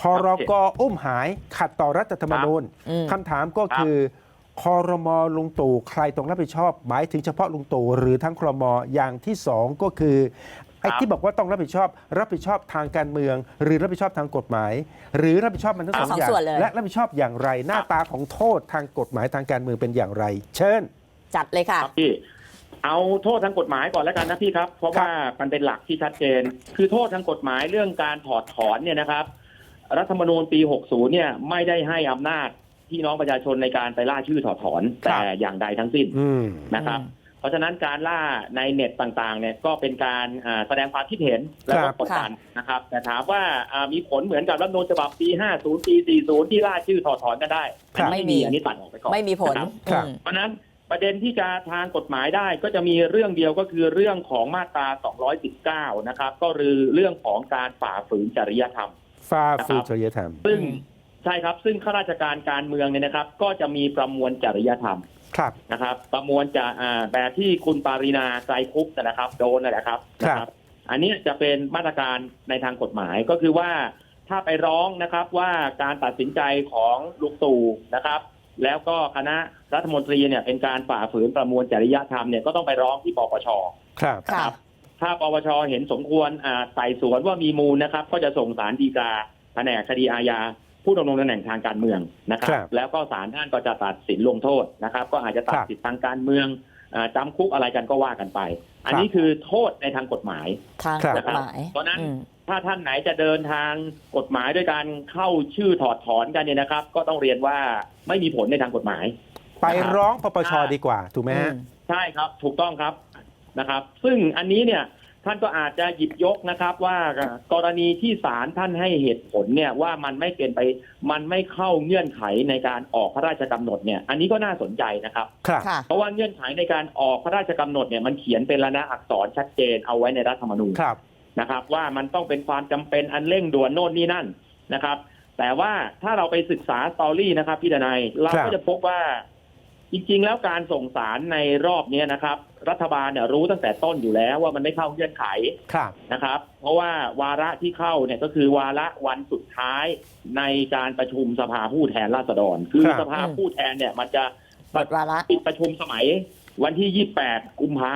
พรกอุ้มหายขัดต่อรัฐธรรมนูญอืมคำถามก็คือคอรมอลุงตู่ใครต้องรับผิดชอบหมายถึงเฉพาะลุงตู่หรือทั้งครมอย่างที่สองก็คือไอ้ครับที่บอกว่าต้องรับผิดชอบ รับผิดชอบทางการเมือง หรือรับผิดชอบทางกฎหมาย หรือรับผิดชอบมันทั้งสองสองอย่างส่วนเลยและรับผิดชอบอย่างไร หน้าตาของโทษทางกฎหมายทางการเมืองเป็นอย่างไร เชิญจัดเลยค่ะครับพี่เอาโทษทางกฎหมายก่อนแล้วกันนะพี่ครับ เพราะว่ามันเป็นหลักที่ชัดเจน คือโทษทางกฎหมายเรื่องการถอดถอนเนี่ยนะครับ รัฐธรรมนูญปี 60 เนี่ยไม่ได้ให้อำนาจพี่น้องประชาชนในการไปล่าชื่อถอดถอนครับ แต่อย่างใดทั้งสิ้นอืม นะครับอืมเพราะฉะนั้นการล่าในเน็ตต่างๆเนี่ยก็เป็นการอ่าแสดงความคิดเห็นแล้วคก็รับกดดันนะครับแต่ถามว่าอ่ามีผลเหมือนกับรัฐธรรมนูญฉบับปี 50 ปี 40 ที่ล่าชื่อถอดถอนกันได้ครับ อันนี้ไม่มี อันนี้ตัดออกไปก่อนไม่มีผลนะครับ ครับ อืม เพราะฉะนั้นประเด็นที่จะทางกฎหมายได้ก็จะมีเรื่องเดียวก็คือเรื่องของมาตรา 219 นะครับ ก็คือเรื่องของการฝ่าฝืนจริยธรรม ฟ้าฝืนจริยธรรม ซึ่งอืมใช่ครับ ซึ่งข้าราชการการเมืองเนี่ยนะครับ ก็จะมีประมวลจริยธรรมครับนะครับ ประมวลจะอ่าแบบที่คุณปารินาไกรคุปต์นะครับ โดนนั่นแหละครับครับนะอันนี้จะเป็นมาตรการในทางกฎหมายก็คือว่าถ้าไปร้องนะครับว่าการตัดสินใจของลุงตู่นะครับ แล้วก็คณะรัฐมนตรีเนี่ยเป็นการฝ่าฝืนประมวลจริยธรรมเนี่ยก็ต้องไปร้องที่ปปช ครับ ค่ะ ถ้าปปชเห็นสมควรอ่าไต่สวนว่ามีมูลนะครับ ก็จะส่งสารดีกาแผนกคดีอาญาผู้ดำรงตำแหน่งทางการเมืองนะครัครับบแล้วก็ศาลท่านก็จะตัดสินลงโทษนะครับ ก็อาจจะตัดครับสิทธิทางการเมืองอ่าจำคุกอะไรกันก็ว่ากันไป อันนี้ครับคือโทษในทางกฎหมายทางครับกฎหมายเพราะฉะนั้นอืมถ้าท่านไหนจะเดินทางกฎหมายด้วยการเข้าชื่อถอดถอนกันเนี่ยนะครับ ก็ต้องเรียนว่าไม่มีผลในทางกฎหมาย ไปร้องปปชดีกว่าถูกไหมฮะอืมใช่ครับ ถูกต้องครับ นะครับ ซึ่งอันนี้เนี่ยท่านก็อาจจะหยิบยกนะครับ ว่ากรณีที่ศาลท่านให้เหตุผลเนี่ยว่ามันไม่เป็นไป มันไม่เข้าเงื่อนไขในการออกพระราชกำหนดเนี่ย อันนี้ก็น่าสนใจนะครับครับค่ะเพราะว่าเงื่อนไขในการออกพระราชกำหนดเนี่ยมันเขียนเป็นละนะอักษรชัดเจนเอาไว้ในรัฐธรรมนูญครับนะครับ ว่ามันต้องเป็นความจำเป็นอันเร่งด่วนโน่นนี่นั่นนะครับ แต่ว่าถ้าเราไปศึกษาสตอรี่นะครับพี่ดนายเราครัก็บจะพบว่าจริงๆแล้วการส่งสารในรอบนี้นะครับ รัฐบาลเนี่ยรู้ตั้งแต่ต้นอยู่แล้วว่ามันไม่เข้าเงื่อนไขครับนะครับ เพราะว่าวาระที่เข้าเนี่ยก็คือวาระวันสุดท้ายในการประชุมสภาผู้แทนราษฎร คือครับสภาผู้แทนเนี่ย มันจะหมดวาระปิดประชุมสมัย วันที่ 28 กุมภา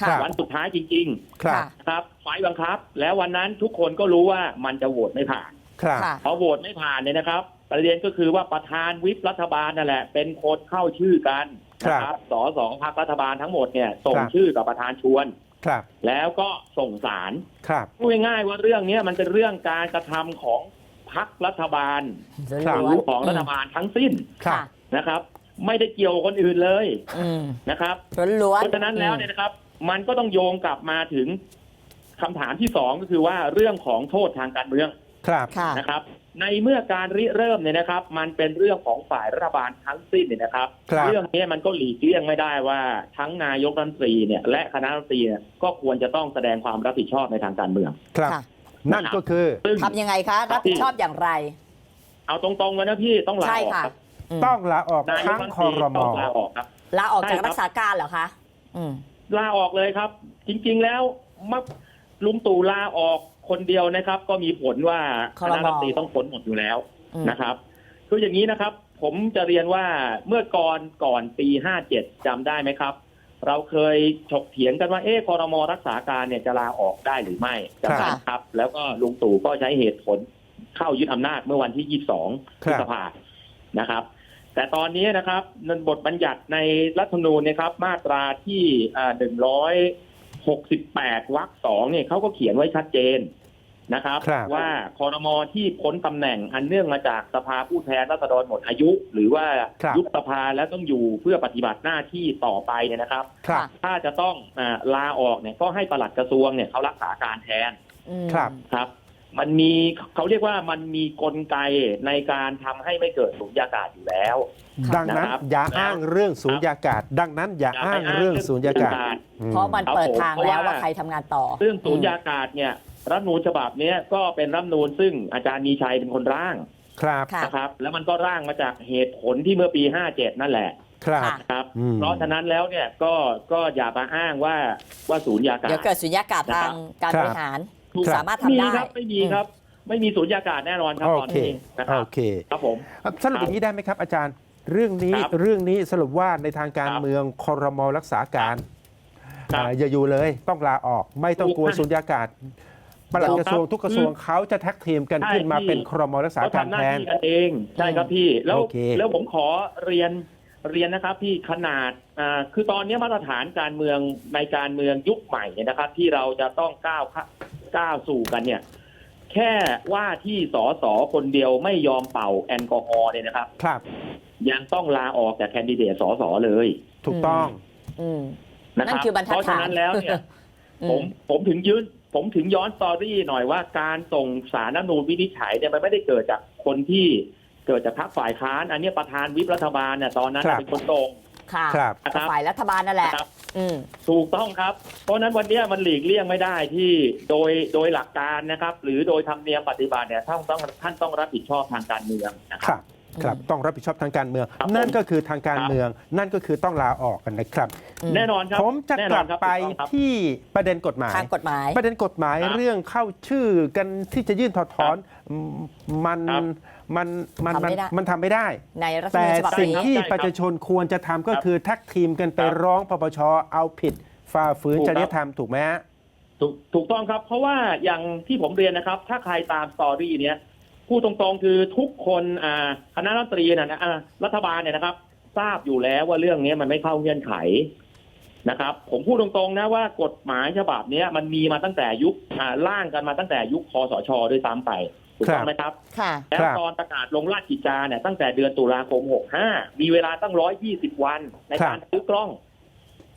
ค่ะวันสุดท้ายจริงครับค่ะๆนะครับไฟล์บังคับ แล้ววันนั้นทุกคนก็รู้ว่ามันจะโหวตไม่ผ่านครับค่ะพอโหวตไม่ผ่านเนี่ยนะครับประเด็นก็คือว่าประธานวิปรัฐบาลนั่นแหละ เป็นคนเข้าชื่อกันนะครับสอสองพักรัฐบาลทั้งหมดเนี่ยส่งครับชื่อกับประธานชวนครับ แล้วก็ส่งสารครับพูดง่ายๆว่าเรื่องเนี้ยมันเป็นเรื่องการกระทำของพักรัฐบาลครับหรือของรัฐบาลทั้งสิ้นครับนะครับ ไม่ได้เกี่ยวกับคนอื่นเลยอืมนะครับล้วนๆเพราะฉะนั้นแล้วเนี่ยนะครับ มันก็ต้องโยงกลับมาถึงคำถามที่สองก็คือว่าเรื่องของโทษทางการเมืองครับค่ะนะครับ ในเมื่อการริเริ่มเนี่ยนะครับ มันเป็นเรื่องของฝ่ายรัฐบาลทั้งสิ้นเนี่ยนะครับ ครับ เรื่องนี้มันก็หลีกเลี่ยงไม่ได้ว่าทั้งนายกรัฐมนตรีเนี่ยและคณะรัฐมนตรีเนี่ยก็ควรจะต้องแสดงความรับผิดชอบในทางการเมือง ครับ ค่ะนั่นก็คือ ซึ่ง ทำยังไงคะ รับผิดชอบอย่างไร เอาตรงๆเลยนะพี่ต้องลาใช่ออกค่ะครับอืมต้องลาออกนายกทั้งรัฐมนคตอรีรมต้องลาออกครับ ลาออกจากใช่ครับรักษาการเหรอคะอืม ลาออกเลยครับ จริงๆแล้วมักลุงตู่ลาออก คนเดียวนะครับ ก็มีผลว่าคครมณะรัฐมนตรีต้องพ้นหมดอยู่แล้วอืมนะครับคืออย่างนี้นะครับ ผมจะเรียนว่าเมื่อก่อนก่อนปี57จำได้ไหมครับ เราเคยถกเถียงกันว่าเอ๊ะคอรมอรักษาการเนี่ยจะลาออกได้หรือไม่จำได้ไหมครับ แล้วก็ลุงตู่ก็ใช้เหตุผลเข้ายึดอำนาจเมื่อวันที่22พฤษภานะครับแต่ตอนนี้นะครับในบทบัญญัติในรัฐธรรมนูญนะครับ มาตราที่หนึ่งร้อย หกสิบแปดวรรคสองเนี่ยเขาก็เขียนไว้ชัดเจนนะครับครับว่าคอรมอที่พ้นตำแหน่งอันเนื่องมาจากสภาผู้แทนราษฎรหมดอายุ หรือว่าครับยุบสภาแล้วต้องอยู่เพื่อปฏิบัติหน้าที่ต่อไปเนี่ยนะครับครับถ้าจะต้องอาลาออกเนี่ยก็ให้ปลัดกระทรวงเนี่ยเขารักษาการแทนอืมครับครับ มันมีเขาเรียกว่ามันมีกลไกในการทำให้ไม่เกิดสุญญากาศอยู่แล้ว ดังนั้นนะครับอย่าอ้างเรื่องสูญญากาศ ดังนั้นอย่าอย่าไปอ้างอ้างเรื่องสูญญากาศเรื่องสูญญากาศอืมเพราะมันครับเปิดผมทางเพราะแล้วว่าว่าใครทำงานต่อ เรื่องสูญญากาศเนี่ยรัฐธรรมนูญฉบับเนี้ยก็เป็นรัฐธรรมนูญซึ่งอาจารย์มีชัยเป็นคนร่างครับค่ะนะครับ แล้วมันก็ร่างมาจากเหตุผลที่เมื่อปี 57 นั่นแหละครับค่ะครับอืมเพราะฉะนั้นแล้วเนี่ยก็ก็อย่ามาอ้างว่าว่าสูญญากาศเดี๋ยวเกิดสุญญากาศทางการครับบริหารถูก สามารถทำได้ครับไม่มีครับ ไม่มีสูญญากาศแน่นอนครับโอตอนเคนี้นะครัโอบเคครับผมสรุปอย่างนี้ได้ไหมครับ อาจารย์ เรื่องนี้ครับเรื่องนี้สรุปว่าในทางการครับเมืองคอรมอรักษาการครับอ่าอย่าอยู่เลยต้องลาออกไม่ต้องกลัวถูกครับสุญญากาศปลัดกระทรวงครับทุกกระทรวงเขาจะแท็กทีมกันใช่ขึ้นมาพี่เป็นคอรมอรักษาเขาการทำหน้าแทนที่กันเองใช่ครับพี่แล้วโอเคแล้วผมขอเรียนเรียนนะครับพี่ขนาดอ่าคือตอนนี้มาตรฐานการเมืองในการเมืองยุคใหม่เนี่ยนะครับ ที่เราจะต้องก้าวเข้า ก้าวสู่กันเนี่ย แค่ว่าที่สอสอคนเดียวไม่ยอมเป่าแอลกอฮอล์เนี่ยนะครับ ครับ ยังต้องลาออกจากแคนดิเดตสอสอเลยถูกต้องอืมนะคนั่รันคือบรรทัดเพราะฉะนั้นแล้วเนี่ย อืผมผมถึงยืนผมถึงย้อนสตอรี่หน่อยว่าการส่งสารน้ำนูนวินิจฉัยเนี่ยมันไม่ได้เกิดจากคนที่เกิดจากพรรคฝ่ายค้าน อันเนี้ยประธานวิปรัฐบาลเนี่ยตอนนั้นครับ เป็นคนตรง ค่ะครับนะครับฝ่ายรัฐบาลนั่นแหละ นะครับ อืม ถูกต้องครับ เพราะฉะนั้นวันเนี้ยมันหลีกเลี่ยงไม่ได้ที่โดยโดยหลักการนะครับ หรือโดยธรรมเนียมปฏิบัติเนี่ยท่านต้องท่านต้องรับผิดชอบทางการเมืองนะคครับ รับ ครับ ต้องรับผิดชอบทางการเมือง ครับผมนั่นก็คือทางการครับ เมือง นั่นก็คือต้องลาออกกันนะครับ อืม แน่นอนครับผมจะแน่กนอลันบครับไปถูกต้องครับ ที่ประเด็นกฎหมาย ทางกฎหมาย ประเด็นกฎหมายครับเรื่องเข้าชื่อกันที่จะยื่นถอดถอน มันครับ มันมันทำมันไม่ได้ มันทำไม่ได้ ในรัฐธรรมแต่นูญฉบับสิ่งนี้ ที่ใช่ครับประชาชนควรจะทำก็ครับคือแท็กทีมกันไปครับร้องปปชเอาผิดฝ่าฝืนถูกจครับ ริยธรรมถูกไหมฮะ ถูกถูกต้องครับ เพราะว่าอย่างที่ผมเรียนนะครับ ถ้าใครตามสตอรี่เนี้ยพูดตรงๆคือทุกคนอ่าคณะรัฐมนตรีนะนะอ่ารัฐบาลเนี่ยนะครับ ทราบอยู่แล้วว่าเรื่องนี้มันไม่เข้าเงื่อนไขนะครับ ผมพูดตรงๆนะว่ากฎหมายฉบับเนี้ยมันมีมาตั้งแต่ยุคอ่าร่างกันมาตั้งแต่ยุคคอสชด้วยซ้ำไป ถูกต้องไหมครับ ค่ะ แล้วครับตอนประกาศลงราชกิจจาเนี่ยตั้งแต่เดือนตุลาคม 65 มีเวลาตั้ง 120 วันในการซื้อกล้อง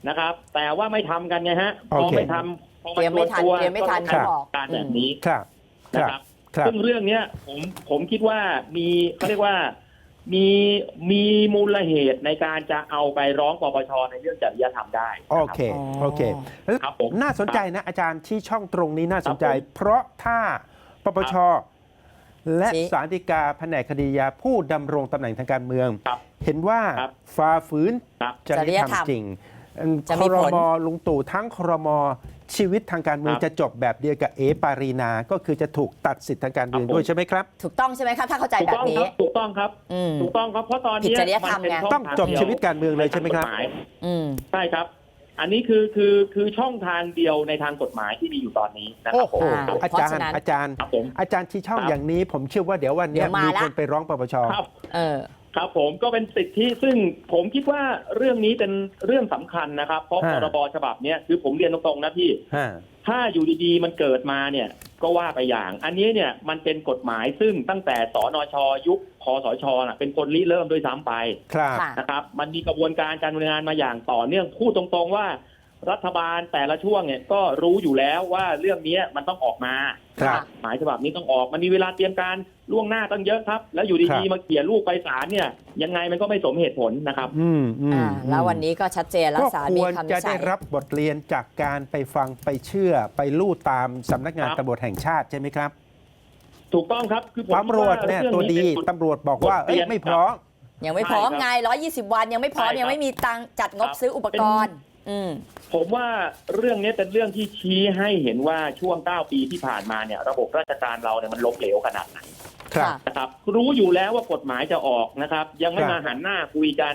นะครับ แต่ว่าไม่ทำกันไงฮะพอโอเคไม่ทำพอเตรียมไม่ทันจวเตรียมไม่ทันก็เขาบอกการแบบนี้ครับคนะรับครับครับซึ่งเรื่องเนี้ยผมผมคิดว่ามีเขาเรียกว่ามีมีมูลเหตุในการจะเอาไปร้องปปชในเรื่องจริยธรรมได้ โอนะครับเคโอเคแล้วครับผมน่าสนใจนะอาจารย์ที่ช่องตรงนี้น่าสนใจครับผมเพราะถ้าปปช และชี้สารฎีกาแผนกคดียาผู้ดำรงตำแหน่งทางการเมือง ครับเห็นว่าครับฝ่าฝืนครับ จริยธรรมจริงจะคมีรผลมลุงตู่ทั้งครมชีวิตทางการเมืองครับจะจบแบบเดียวกับเอปารีนา ก็คือจะถูกตัดสิทธิทางการเมืองครับผม ด้วยใช่ไหมครับ ถูกต้องใช่ไหมคะถ้าเข้าใจถูกแบต้บองคนี้รับถูกต้องครับ อืม ถูกต้องครับเพราะตอนผิดเนี้ยจริยธรรมนเป็นไงช่ต้องจบทาดียวชีวิตการเมืองเลยใช่ไหมครับในทางกฎหายอืม ใช่ครับ อันนี้คือคือคือช่องทางเดียวในทางกฎหมายที่มีอยู่ตอนนี้นะคโอ้รับโหผมอ่าอาเพราะจารฉะย์นั้นอาจารย์ ครับผม อาจารย์ชี้ช่องครับ อย่างนี้ ผมเชื่อว่าเดี๋ยววันเนี้ยเดี๋ยวมามีละ คนไปร้องปปช ครับ เออ ครับผมก็เป็นสิทธิซึ่งผมคิดว่าเรื่องนี้เป็นเรื่องสำคัญนะครับ เพราะฮะ พรบฉบับเนี้ยคือผมเรียนตรงๆนะพี่ ฮะ ถ้าอยู่ดีๆ มันเกิดมาเนี่ย ก็ว่าไปอย่าง อันนี้เนี่ยมันเป็นกฎหมายซึ่งตั้งแต่สนช ยุคคอสชน่ะเป็นคนริเริ่มด้วยซ้ำไปครับค่ะนะครับ มันมีกระบวนการการดำเนินงานมาอย่างต่อเนื่องพูดตรงๆว่า รัฐบาลแต่ละช่วงเนี่ยก็รู้อยู่แล้วว่าเรื่องนี้มันต้องออกมาครับ หมายฉบับนี้ต้องออกมันมีเวลาเตรียมการล่วงหน้าตั้งเยอะครับ แล้วอยู่ครัดีบๆมาเขี่ยลูกไปศาลเนี่ยยังไงมันก็ไม่สมเหตุผลนะครับ อืมอืมอ่าแล้ววันนี้ก็ชัดเจนแล้วก็สารคมีวรคำจะวิได้จัย รับบทเรียนจากการไปฟังไปเชื่อไปลู่ตามสำนักงานครับ ตำรวจแห่งชาติใช่ไหมครับถูกต้องครับคือผมตำรวจเนี่ยคิาตัวดีรื่องนี้เป็นตำรวจบอกว่าบทเอ้ยเรียนไม่พร้อม ยังไม่พร้อมใช่ครับไง 120 วันยังไม่พร้อม ใช่ครับ ยังไม่มีตังค์จัดงบครับซื้ออุปกรณ์ อืม ผมว่าเรื่องนี้เป็นเรื่องที่ชี้ให้เห็นว่าช่วง 9 ปีที่ผ่านมาเนี่ย ระบบราชการเราเนี่ยมันล้มเหลวขนาดไหนครับ นะครับ รู้อยู่แล้วว่ากฎหมายจะออกนะครับ ยังไม่ครับมาหันหน้าคุยกัน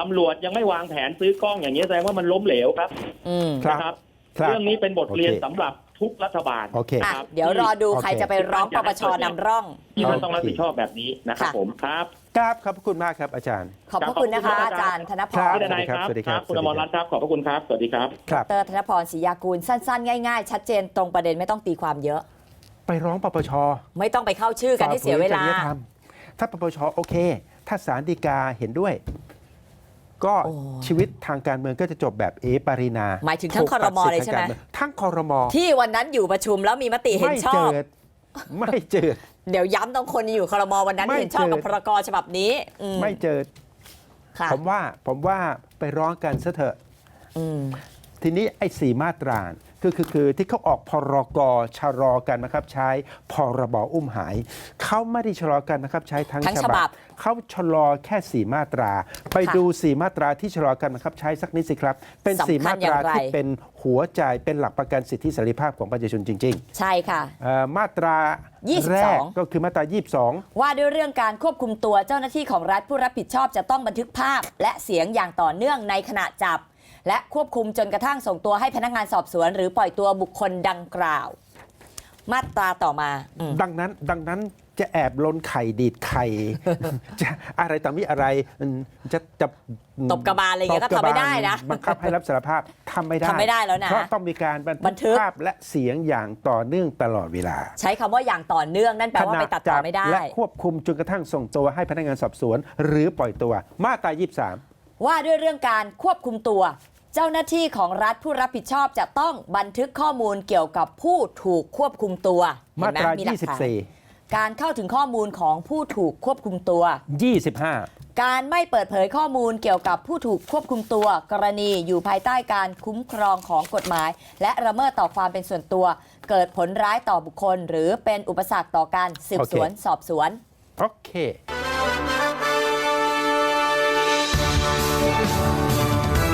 ตำรวจยังไม่วางแผนซื้อกล้องอย่างนี้ยแสดงว่ามันล้มเหลวครับอืมครับนะครับ ครับ เรื่องนี้เป็นบทเรียนโอเคสำหรับ ทุกรัฐบาลโอเคอะครับเดี๋ยวรอดูโอเคใครจะไปร้องปปชนำร่อง ที่ท่านโอเคต้องรับผิดชอบแบบนี้นะครับค่ะ ผมครับกราบขอบพระคุณมากครับอาจารย์ ขอบพระคุณนะคะ อาจารย์ธนพครัรบ พี่ดนายครับสวัสดีครับคุณอมรรัตน์ครับขอบพระคุณครับ สวัสดีครับ ครับ ดรธนพรศรียากูลสั้นๆ ง่ายๆ ชัดเจนตรงประเด็นไม่ต้องตีความเยอะ ไปร้องปปช ไม่ต้องไปเข้าชื่อกันที่เสียเวลา ฝ่ฝืนจริยธรรมถ้าปปชโอเค ถ้าศาลฎีกาเห็นด้วย ก็โอ้ชีวิตทางการเมืองก็จะจบแบบเอปารีนาหมายถึงทั้งถูกตัดครมเลยใช่ไหมสิทธิ์ทางการองทั้งคอรมอที่วันนั้นอยู่ประชุมแล้วมีมติเห็นไม่ชอเจิบดไม่เจิดเดี๋ยวย้ำต้องคนอยู่ครมวันนั้นไม่เห็นชอบกับเจอพรกฉบับนี้อืมไม่เจิดค่ะผมว่าผมว่าไปร้องกันซะเถอะอืมทีนี้ไอ้สี่มาตรา คือคือคือที่เขาออกพรกชะลอกันนะครับใช้พรบอุ้มหายเขาไม่ได้ชะลอกันนะครับใช้ทั้งทั้งฉบับ เขาชะลอแค่สี่มาตรา ไปค่ะดูสี่มาตราที่ชะลอกันนะครับใช้สักนิดสิครับ เป็นสำคัญสี่มาตราอย่างไร ที่เป็นหัวใจเป็นหลักประกันสิทธิเสรีภาพของประชาชนจริงใช่ค่ะ ๆเอ่อมาตรา22 แรกก็คือมาตรา 22 ว่าด้วยเรื่องการควบคุมตัวเจ้าหน้าที่ของรัฐผู้รับผิดชอบจะต้องบันทึกภาพ และเสียงอย่างต่อเนื่องในขณะจับ และควบคุมจนกระทั่งส่งตัวให้พนักงานสอบสวน หรือปล่อยตัวบุคคลดังกล่าว มาตราต่อมาอืม ดังนั้นดังนั้นจะแอบล้นไข่ดีดไข่ จะอะไรต่อมีอะไรอืมจะจะตบกระบาลอะไรอย่างเงี้ยก็ทำไม่ได้นะบังคับให้รับสารภาพทำไม่ได้ทำไม่ได้แล้วนะเพราะต้องมีการบันบันทึทึก กภาพและเสียงอย่างต่อเนื่องตลอดเวลาใช้คำว่าอย่างต่อเนื่องนั่นแปลว่าไปตัดต่อไม่ได้ และควบคุมจนกระทั่งส่งตัวให้พนักงานสอบสวน หรือปล่อยตัว มาตรา 23 ว่าด้วยเรื่องการควบคุมตัว เจ้าหน้าที่ของรัฐผู้รับผิดชอบจะต้องบันทึกข้อมูลเกี่ยวกับผู้ถูกควบคุมตัวมาเห็นไหตราหลักฐน24 การเข้าถึงข้อมูลของผู้ถูกควบคุมตัว 25 การไม่เปิดเผยข้อมูลเกี่ยวกับผู้ถูกควบคุมตัว กรณีอยู่ภายใต้การคุ้มครองของกฎหมาย และระเมิดต่อความเป็นส่วนตัว เกิดผลร้ายต่อบุคคล หรือเป็นอุปสรรคต่อการสืบสวนสอบสวน โอเค